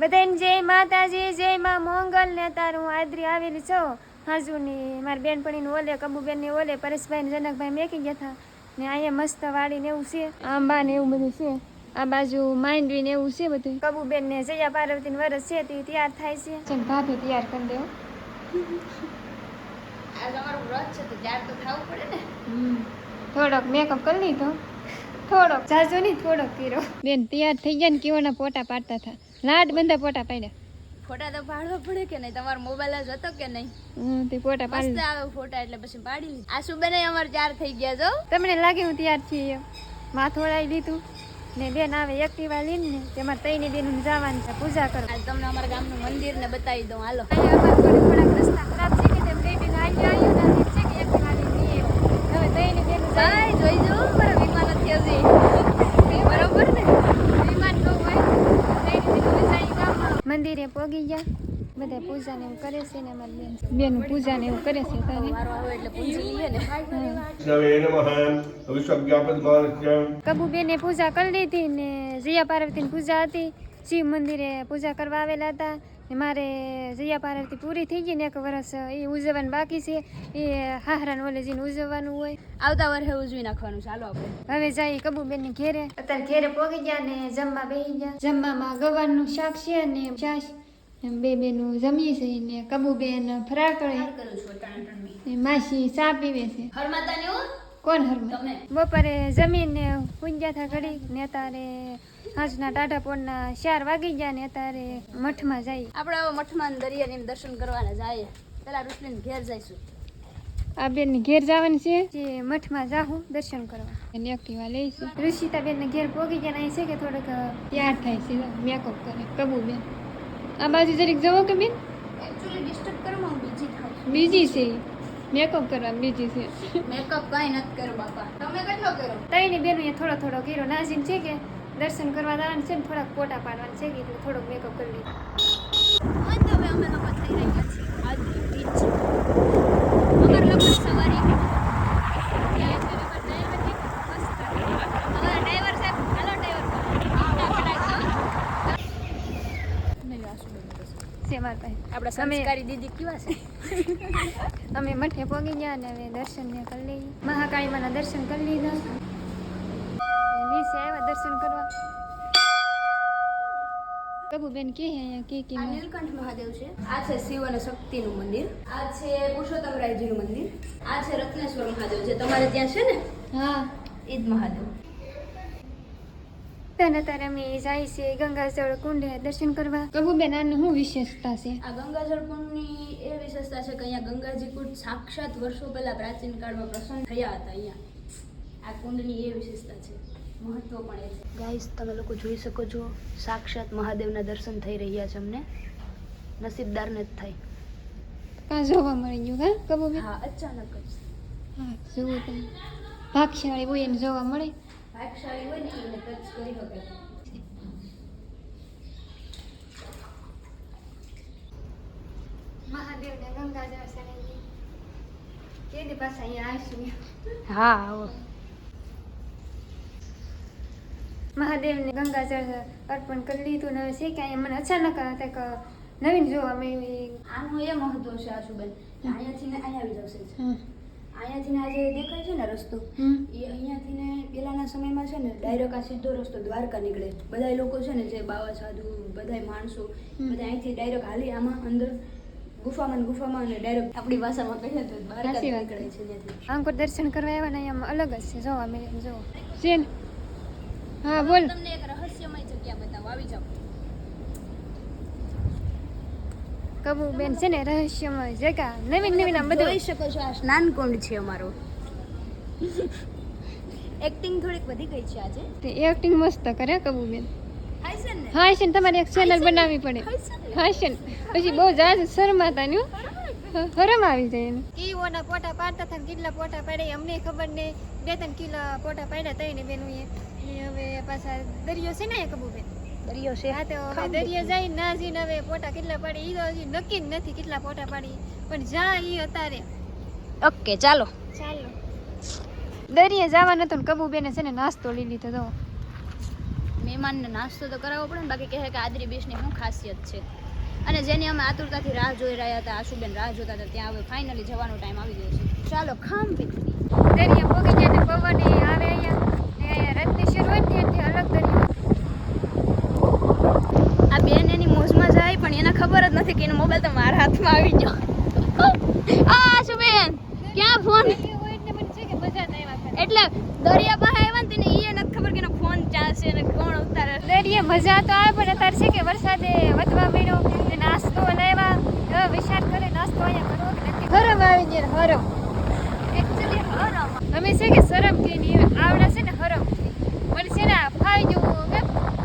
બધાને જય માતાજી જય માં મોંગલ ને તારું આદરી આવેલી છો. હાજુની મારી બેનપણીને ઓલે કબુબેનની ઓલે પરેશભાઈને જનકભાઈ મેકી ગયા હતા ને અહીંયા મસ્ત વાડી ને એવું છે આંબા ને એવું બધું છે. આ બાજુ માંડવી ને એવું છે બધું. કબુબેન ને જયા પાર્વતી ને વરસ છે તે તૈયાર થાય છે. ભાભી તૈયાર કરી દેવું આ તમારું વ્રત છે તો ત્યાર તો ખાવું પડે ને. થોડોક મેકઅપ કરી લીધો. થોડોક. જાજો નહીં થોડોક કર્યો. બેન તૈયાર થઈ ગયા ને કેવાના પોટા પાડતા હતા લાડ બંધા પોટા પાડ્યા. ફોટા તો પાડવા પડે કે નહીં? તમારો મોબાઈલ જ હતો કે નહીં? તે ફોટા મસ્ત આવે ફોટા એટલે પછી પાડી લીધી. આ સુબેને અમારે ચાર થઈ ગયા જો. તમને લાગે હું તૈયાર છીએ માથું ઓળાઈ લીધું. ને બેન આવે એક્ટિવા લઈને ને તેમાં તઈની બેન જવાની છે પૂજા કરો આજ તમને અમારા ગામનું મંદિર ને બતાવી દઉં. હાલો. થોડાક રસ્તા ખરાબ છે કે તેમ કઈ બેન આવી આવ્યું ને છે કે એક્ટિવા લઈને. હવે તઈની બેન જોઈ જો મારા વિમાન નથી હજી બરોબર ને વિમાન ન હોય તઈની બેન જાય ગામમાં. મંદિરે પોગી ગયા. બધા પૂજા ને એવું કરે છે ને અમારી બેન બેન પૂજા ને એવું કરે છે તારે કબુબેને પૂજા કરી લીધી ને જયા પાર્વતી પૂજા હતી. શિવ મંદિરે પૂજા કરવા આવેલા હતા. મારે જયા પાર્વતી પૂરી થઈ ગઈ ને એક વર્ષ એ ઉજવવાનું બાકી છે. એ હાહરાન ઓલે જઈને ઉજવવાનું હોય. આવતા વર્ષે ઉજવી નાખવાનું ચાલો આપણે. હવે જાય કબુબેનની ઘેરે. અત્યારે ઘેરે પોગી ગયા ને જમવા બેસી ગયા. જમવામાં ગવાનું શાક છે ને છાશ. ને બે બેનું જમીએ છે ને કબુબેન ફરાર કરે કરું છું ટણ ને માસી ચા પીવે છે. હર માતાને હું કોણ હરમે બપોરે બપોરે જમીને પૂંજ્યા થા ઘડી ને તારે હાંજના ટાઢા પોળના ચાર વાગી ગયા ને તારે મઠમાં જાય. આપણે હવે મઠમાં ને દરિયાને દર્શન કરવાના જાય. પેલા રૂસલીન ઘેર જઈશું. આ બેન ઘેર જવાનું છે જે મઠમાં જાહું દર્શન કરવા. અને એક્ટિવા લઈ છે ઋષિતા બેન ઘેર પોગી ગયા ને અહીં છે કે થોડોક તૈયાર થાય છે મેકઅપ કરે. કબુ બેન. આ બાજુ જરીક જવો કે બેન? એકચ્યુઅલી ડિસ્ટર્બ કરવામાં બીજી થાય બીજી છે. મેકઅપ કરવા બીજી છે. મેકઅપ કાંઈ નથી કર્યો બાપા. તમે કેટલો કર્યો? તઈની બેન થોડો થોડો કર્યો. નાજીન છે કે દર્શન કરવા જવાનું છે ને થોડાક ફોટા પાડવાના છે કે એટલે થોડોક મેકઅપ કરી લીધો. હા તો હવે અમે લોકો થઈ રહ્યા છીએ. આજની બીચ અમાર લોકો સવારી આપણા સંસ્કારી દીદી કેવા છે? અમે મઠે પહોંચી ગયા અને હવે દર્શન ને કરી લઈએ. મહાકાળી માના દર્શન કરી લીધા. નીચે આવ્યા દર્શન કરવા. પ્રભુબેન કે હે અહીંયા કે કે નીલકંઠ મહાદેવ છે. આ છે શિવ અને શક્તિનું મંદિર. આ છે પુરુષોત્તમરાયજીનું મંદિર. આ છે રત્નેશ્વર મહાદેવ છે તમારે ત્યાં છે ને? હા. ઈદ મહાદેવ. તને તારે અમે જાય છે ગંગાજળ કુંડે દર્શન કરવા. કબુબેન આની શું વિશેષતા છે? આ ગંગાજળ કુંડની એ વિશેષતા છે કે અહીંયા ગંગાજી કુંડ સાક્ષાત વર્ષો પહેલા પ્રાચીન કાળમાં પ્રસન્ન થયા હતા અહીંયા. આ કુંડની એ વિશેષતા છે મહત્વ પણ એ છે. ગાઈસ તમે લોકો જોઈ શકો છો સાક્ષાત મહાદેવના દર્શન થઈ રહ્યા છે અમને. નસીબદારને જ થાય. કાં જોવા મળી ગયું હા અચાનક જ. હા જોવું તમે. ભાગશાળી હોય એને જોવા મળે. હોય ને એને ટચ કરી શકે મહાદેવને ગંગાજળ સરાઈ કે દી અહીંયા આવીશું હા આવો. મહાદેવને ગંગાજળ અર્પણ કરી લીધું ને છે કે અહીંયા મને અચાનક કંઈક નવીન જોવા મળ્યું આનું એ મહત્વ છે આશુબેન અહીંયાથી ને અહીંયા આવી જશે. અહીંયાથી ને આજે દેખાય છે ને રસ્તો? એ અહીંયાથી ને પેલાના સમયમાં છે ને ડાયરેક્ટ આ સીધો રસ્તો દ્વારકા નીકળે. બધા લોકો છે ને જે બાવા સાધુ બધા માણસો બધા અહીંથી ડાયરેક્ટ હાલી આમાં અંદર ગુફામાં ગુફામાં અને ડાયરેક્ટ આપણી ભાષામાં કહીએ તો દ્વારકા નીકળે છે ત્યાંથી. અંકુર દર્શન કરવા આવ્યા ને અહીંયા અલગ જ છે. જો અમે જો. જોવો છે ને હા બોલ તમને એક રહસ્યમય જગ્યા બતાવો. આવી જાઓ. કબુ બેન છે ને રહસ્યમય જગા. નવીન નવીન આમ બધું જોઈ શકો છો આ સ્નાન કુંડ છે અમારો. એક્ટિંગ થોડીક વધી ગઈ છે આજે. તે એક્ટિંગ મસ્ત કરે કબુ બેન. હાય છે ને. હા છે ને તમારે એક ચેનલ બનાવવી પડે. હાય છે ને. હા છે પછી બહુ જાજ શરમાતા ને હરમ આવી જાય એને. કીઓના પોટા પાડતા હતા ને કેટલા પોટા પાડે અમને ખબર નહીં બે ત્રણ કિલો પોટા પાડ્યા તઈને બેનું એ હવે પાછા દરિયો છે ને એ કબુ બેન. દરિયો છે હા તો હવે દરિયા જાય ના જઈ હવે પોટા કેટલા પાડી ઈ તો હજી નક્કી જ નથી કેટલા પોટા પાડી. પણ જા ઈ અતારે ઓકે ચાલો. ચાલો. દરિયે જવા હતું ને કબુ બેને છે ને નાસ્તો લઈ લીધો તો. મહેમાનને નાસ્તો તો કરાવવો પડે ને બાકી કહે કે આદરી બેસની શું ખાસિયત છે. અને જેની અમે આતુરતાથી રાહ જોઈ રહ્યા હતા આશુબેન રાહ જોતા હતા ત્યાં હવે ફાઇનલી જવાનો ટાઈમ આવી ગયો છે. ચાલો ખામ પીતી દરિયા પોગી ગયા પવન આવે અહીંયા. અહીંયા રાતની હોય ને ત્યાંથી અલગ દરિયો આ બેન એની મોજમાં જાય પણ એને ખબર જ નથી કે એનો મોબાઈલ તો મારા હાથમાં આવી ગયો આ આશુબેન ક્યાં ફોન દરિયો હોય એટલે મને છે કે મજા જ આવ્યા કરે. એટલે દરિયા પાસે આવ્યા ને તેને ઈ નથી ખબર કે એનો ફોન ચાલશે અને કોણ ઉતારે દરિયે મજા તો આવે પણ અત્યારે છે કે વરસાદે વધવા મળ્યો નાસ્તો લાવ્યા એવા વિચાર કરે નાસ્તો અહીંયા કરવો કે નથી હરમ આવી ગયા ને હરમ. એકચ્યુઅલી હરમ. અમે છે કે શરમ કે નહીં આવડે છે ને હરમ. પણ છે ને ફાવી જવું કે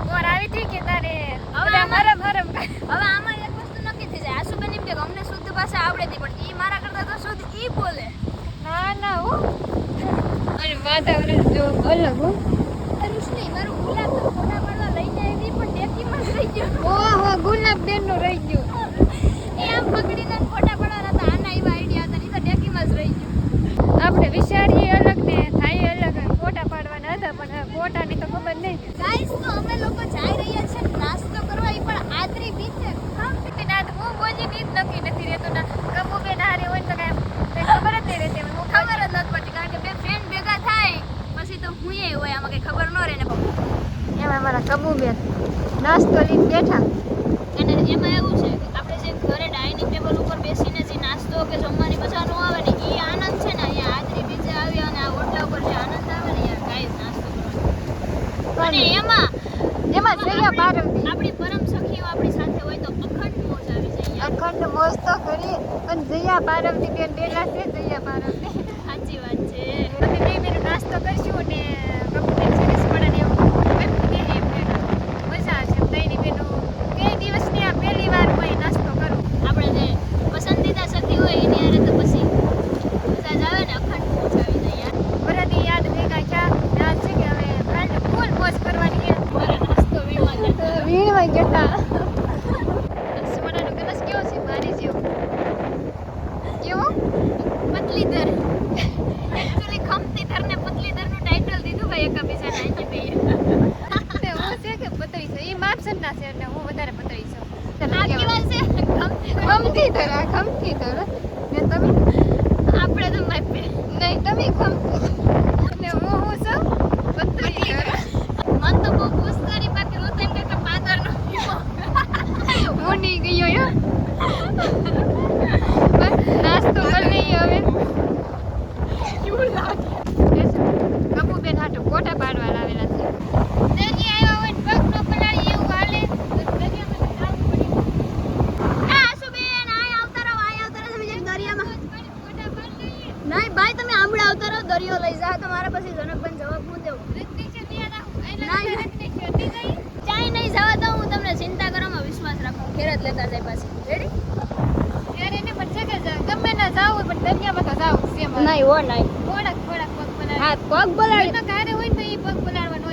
મોર આવી હતી કે તારે હવે હરમ હરમ હવે આમાં એક વસ્તુ નક્કી થઈ જાય. આશુ બની કે અમને શુદ્ધ ભાષા આવડે નહીં પણ એ મારા કરતા તો શુદ્ધ ઈ બોલે. ના ના હો. અને વાતાવરણ જો અલગ હો રુશની મારું ગુલાબ તો ફોટા પાડવા લઈને આવી પણ ડેકીમાં જ રહી ગયો ઓહો ગુલાબનું રહી ગયું. એ આમ પકડીને ફોટા પાડવાના હતા. આના એવા આઈડિયા હતા ઈ તો ડેકીમાં જ રહી ગયું. આપણે વિચારીએ અલગ ને, થાય અલગ. ફોટા પાડવાના હતા, પણ ફોટાની તો ખબર નહીં. ગાઈસ તો અમે લોકો જઈ રહ્યા છે નાસ્તો કરવા ઈ પણ આદરી બીચે આમ પીતી ના તો હું બોજી ની જ નક્કી નથી રહેતું ના કબુ બેન હારે હોય તો કાંઈ કંઈ ખબર જ નહીં રહેતી હું ખબર જ નથી પડતી કારણ કે બે ફ્રેન્ડ ભેગા થાય પછી તો હું હોય આમાં કઈ ખબર ન રહે ને એમાં મારા કબુ બેન નાસ્તો લઈને બેઠા અને એમાં એવું છે કે આપણે જે ઘરે ડાઇનિંગ ટેબલ ઉપર બેસીને જે જમવાની મજા ન આવે ને એ આનંદ છે ને અહીંયા આદરી બીજે આવી અને આ ઓટલા ઉપર જે આનંદ આવે ને યાર ગાઈસ નાસ્તો અને એમાં એમાં જયા પારવતી આપણી પરમ સખીઓ આપણી સાથે હોય તો અખંડ મોજ આવી જાય અખંડ મોજ તો કરી પણ જયા પારવતી બેન બેલા છે જયા પારવતી સાચી વાત છે. અમે બે મિનિટ નાસ્તો કરશું ને કબુ બેન સરસ પડાને એવું બધું બે એમ બેનો મજા આવશે ત્રણેય બેનો બે દિવસની આ પહેલી વાર હું અહીં નાસ્તો કરું આપણે જે પસંદીદા સખી હોય એની હારે તો પછી મજા જ આવે ને અખંડ મોજ આવી જાય યાર બરાથી યાદ ભેગા થયા યાદ છે કે હવે કાલે ફૂલ મોજ કરવાની છે મારે નાસ્તો વીમાં જતો વીણમાં જતા સોનાનો ગ્લાસ કેવો છે મારી જેવો કેવો પતલી દર એકચ્યુઅલી ખમતી દર ને પતલી દરનું ટાઇટલ દીધું ભાઈ એકબીજાને આજે બે તે હું છે કે પતળી છે એ માપસર ના છે એટલે હું વધારે પતળી છું આ કેવા છે ખમતી દર. ખમતી ધરા ખમતી ધરા ને તમે આપણે તો માપી નહીં તમે ખમતી ને હું હું છું પતળી ધરા મન તો બહુ ખુશ કરી બાકી હું તો એમ કે પાદર નો હું નહીં ગયો યો બસ નાસ્તો કરી લઈએ હવે કબુ બેન હાટુ ફોટા પાડવા લાવેલા છે દરિયા આવ્યા હોય ને પગ ન પલાળી એવું હાલે તો દરિયામાં તો જાવું પડે. આ આશુબેન આય આવતા રહો આય આવતા રહો તમે જરીક દરિયામાં ફોટા પાડી લઈએ. નહીં ભાઈ તમે આમળે આવતા રહો દરિયો લઈ જા તો મારા પછી જનકબેન જવાબ હું દેવું રસ્તે છે ત્યાં રાખું. એના ના, લીધે રસ્તે છે. તે જઈ. ચાય નહીં જવા દઉં હું તમને ચિંતા કરવામાં વિશ્વાસ રાખું ઘેર જ લેતા જાય પાછી રેડી ત્યારે એને પણ છે કે જ- ગમે પણ દરિયામાં તો જાવું છે નહીં હો નહીં. થોડાક થોડાક પગ પલાળી. હા પગ બોલાડી એના કારે હોય ને તો એ પગ પલાળવા ન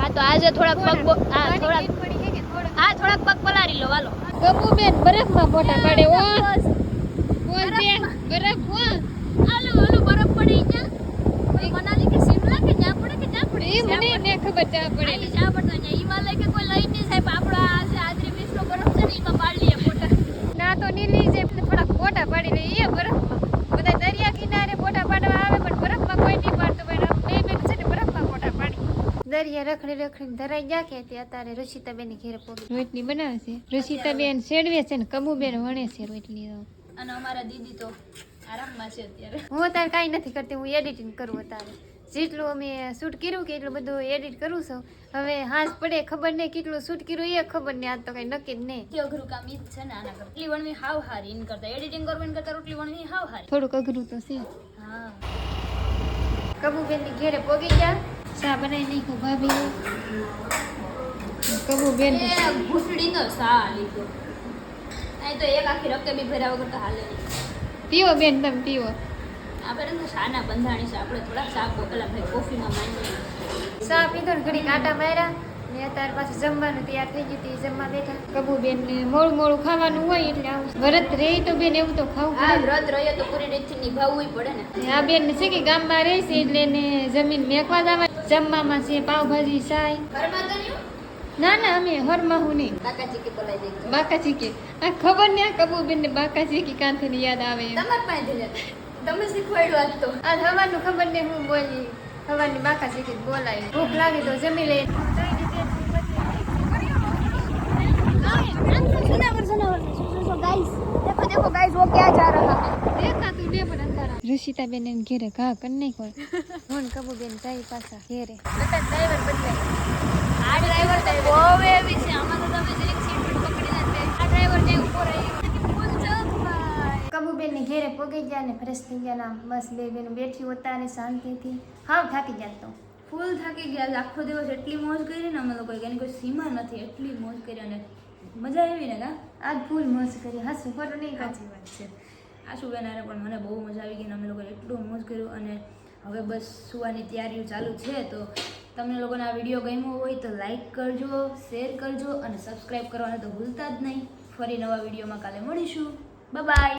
હા તો આજે થોડાક પગ હા થોડાક. પીઠ પડી છે કે થોડાક. હા થોડાક પગ પલાળી લો હાલો. ગબુબેન બરફમાં ફોટા પાડે ઓ બોલ દે બરફ હો. હાલો હાલો બરફ પડી ગયા કોઈ મનાલી કે શિમલા કે પડે કે પડે? એ મને ને ખબર ચા પડે. જ્યાં પડતો હિમાલય કે કોઈ લઈ નહીં સાહેબ આપણો આ જે આદરી વિશ્વ બરફ છે ને એમાં પાડી લઈએ ફોટા ના તો નીલી જે થોડાક ફોટા પાડી લે એ બરફમાં બધા દરિયા કિનારે ફોટા પાડવા આવે પણ બરફમાં કોઈ નહીં પાડતું પણ આમ બે બેન છે ને બરફમાં ફોટા પાડી દરિયા રખડી રખડીને ધરાઈ ગયા કે તે અત્યારે ઋષિતાબેન ઘેરે પોગી રોટલી બનાવે છે. ઋષિતાબેન શેડવે છે ને કબુબેન વણે છે રોટલી અને અમારા દીદી તો આરામમાં છે અત્યારે. હું અત્યારે કાંઈ નથી કરતી હું એડિટિંગ કરું અત્યારે. જેટલું અમે શૂટ કર્યું કે એટલું બધું એડિટ કરું છું. હવે હાથ પડે ખબર નહીં કેટલું શૂટ કર્યું એ ખબર નહીં. આજ તો કઈ નક્કી જ નહીં. અઘરું કામ ઈ જ છે ને આના કરતા. રોટલી વણવી હાવ હારી ઇન કરતા એડિટિંગ કરવાની કરતા રોટલી વણવી હાવ હારી. થોડુંક અઘરું તો છે. હા. કબુબેનની ઘેરે પોગી ગયા. ચા બનાવી નાખ્યો ભાભી કબુબેન એ ઘૂંટડીનો સા લીધો. અહીં તો એક આખી રકેબી ભર્યા વગર તો હાલે પીવો બેન તમે પીવો. આપણે તો શાના બંધાણી છે આપણે થોડાક સા પેલા ભાઈ કોફીમાં માંડીએ. ચા પીધો ને ઘડી કાંટા માર્યા ને અત્યારે પાછું જમવાનું તૈયાર થઈ ગયું હતી જમવા બેઠા. કબુબેન ને મોડું મોડું ખાવાનું હોય એટલે આવું વ્રત રહે તો બેન એવું તો ખાવું હા વ્રત રહ્યો તો પૂરી રીતથી નિભાવવું પડે ને. ને આ બેન છે કે ગામમાં રહે છે એટલે એને જમીન મેકવા જવા જમવામાં છે પાવભાજી સાય. ઘરમાં તો ના ના અમે હરમાં હું નહીં. બાકાજી કે બોલાઈ દે બાકાજી કે. આ ખબર ને કબૂબેન ને બાકાજી કે કાંથી યાદ આવે તમાર પાસે તમે શીખવાડ્યું આજ તો. આ હવાનું ખબર ને હું બોલી. હવાની બાકાજી કે બોલાવી. ભૂખ લાગે તો જમી લે. જનાવર देखो देखो गाइस वो क्या जा रहा है દેખાતું ને પણ અંધારા ઋષિતા બેન એને ઘેરે ઘા કર નહીં કોઈ હું કબૂબેન જાય પાછા ઘેરે બધા ડ્રાઈવર બદલાય આ ડ્રાઈવર તો બહુ એવી છે આમાં તો તમે જરીક સીટ પણ પકડી ના થાય આ ડ્રાઈવર જે ઉભો રહી ફૂલ ચક કબૂબેન ને ઘેરે પોગી ગયા ને ફ્રેશ થઈ ગયા ના બસ બે બેન બેઠી હોતા ને શાંતિથી હાવ થાકી ગયા તો ફૂલ થાકી ગયા આખો દિવસ એટલી મોજ કરી ને અમે લોકોએ કે એની કોઈ સીમા નથી એટલી મોજ કરી અને મજા આવી ને કા? આજ ફૂલ મોજ કરી. હસું ખોટું નહીં સાચી વાત છે. આશુ બેનારે પણ મને બહુ મજા આવી ગઈ અને અમે લોકોએ એટલું મોજ કર્યું અને હવે બસ સુવાની તૈયારીઓ ચાલુ છે તો તમને લોકોને આ વીડિયો ગમ્યો હોય તો લાઈક કરજો શેર કરજો અને સબસ્ક્રાઈબ કરવાનું તો ભૂલતા જ નહીં. ફરી નવા વિડીયોમાં કાલે મળીશું. બાય